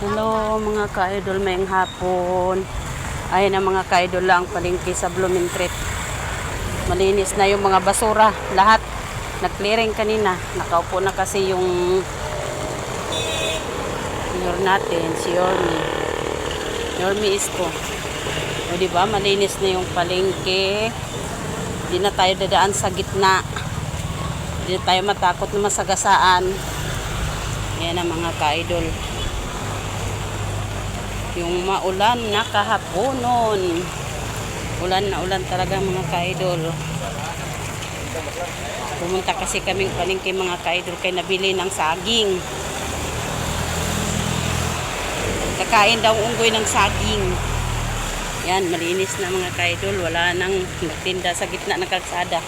Hello mga ka-idol, mayang hapon. Ayun ang mga ka-idol lang palingki sa Blooming Treat. Malinis na yung mga basura, lahat. Nag-clearing kanina. Nakaupo na kasi yung Yor natin, si Yormi. Yormi Isko. O di ba malinis na yung palengke. Hindi na tayo dadaan sa gitna. Hindi tayo matakot na masagasaan. Yan ang mga ka-idol yung maulan na kahaponon. Ulan na ulan talaga mga ka-idol. Pumunta kasi kaming palengke mga ka-idol kay nabili ng saging. Kakain daw unggoy ng saging. Yan, malinis na mga ka-idol. Wala nang magtinda sa gitna ng kalsada.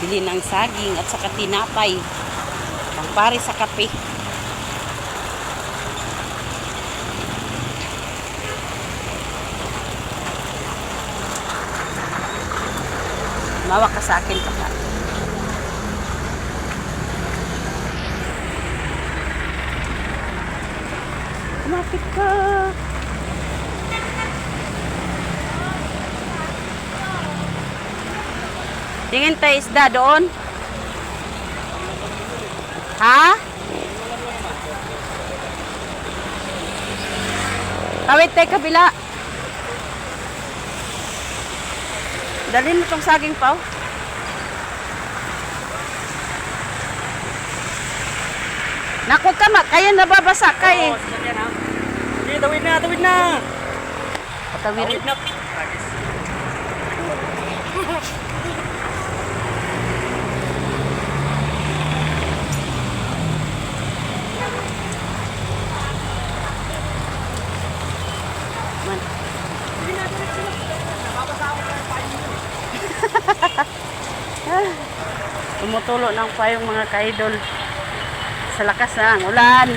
Bili ng saging at saka tinapay. Pangpare sa kape. Mawak ka sa akin pa ka. Kumapit ka. Tingin tayo isda doon. Ha? Tawid tayo kabila. Dalhin mo tong saging pa. Naku ka, kaya nababasa ka eh. Sige, tawid na, tawid na. Patawid. na. Man. Tumutulo ng payong mga kaidol sa lakas ng ulan.